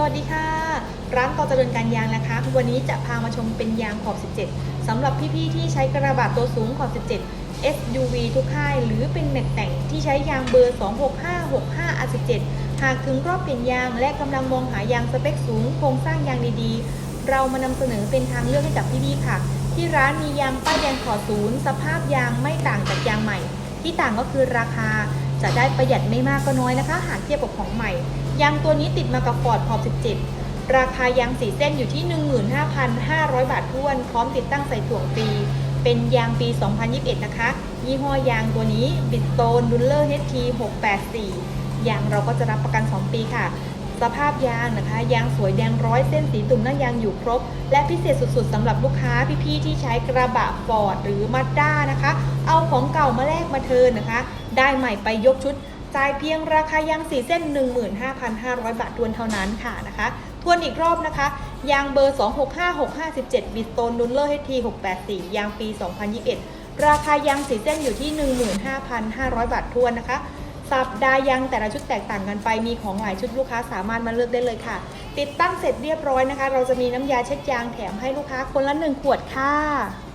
สวัสดีค่ะ ร้านต่อเจริญการยางนะคะ วันนี้จะพามาชมเป็นยางขอบ 17สำหรับพี่ๆที่ใช้กระบะตัวสูงขอบ 17 SUV ทุกค่าย หรือเป็นแม็กแต่งที่ใช้ยางเบอร์ 26565 R17 หากถึงรอบเปลี่ยนยางและกำลังมองหายางสเปคสูงโครงสร้างยางดีๆ เรามานำเสนอเป็นทางเลือกให้กับพี่ๆค่ะ ที่ร้านมียางป้ายแดงขอศูนย์สภาพยางไม่ต่างจากยางใหม่ ที่ต่างก็คือราคา จะได้ประหยัดไม่มากก็น้อยนะคะ หากเทียบกับของใหม่ ยางตัวนี้ติดมากับฟอร์ดพอบ17 ราคายางสีเส้นอยู่ที่ 15,500 บาทท้วน พร้อมติดตั้งใส่ถ่วงฟรี เป็นยางปี 2021 นะคะ ยี่ห้อยางตัวนี้บิ t โ o นดุลเลอร์ HT 684ยางเราก็จะรับประกัน 2 ปีค่ะ สภาพยางนะคะ ยางสวยแดงร้อยเส้นสีตุ่มหน้ายางอยู่ครบ และพิเศษสุดๆสำหรับลูกค้าพี่ๆที่ใช้กระบะฟอร์ดหรือมาด้านะคะ เอาของเก่ามาแลกมาเทินนะคะ ได้ใหม่ไปยกชุดจ่ายเพียงราคายางสีเส้น 15,500 บาททวนเท่านั้นค่ะนะคะ ทวนอีกรอบนะคะ ยางเบอร์ 265657 บิสโตนดุลเลอร์ HT 684 ยางปี 2021 ราคายางสีเส้นอยู่ที่ 15,500 บาททวนนะคะ สัปดาห์ยางแต่ละชุดแตกต่างกันไปมีของหลายชุดลูกค้าสามารถมาเลือกได้เลยค่ะ ติดตั้งเสร็จเรียบร้อยนะคะ เราจะมีน้ำยาเช็ดยางแถมให้ลูกค้าคนละหนึ่งขวดค่ะ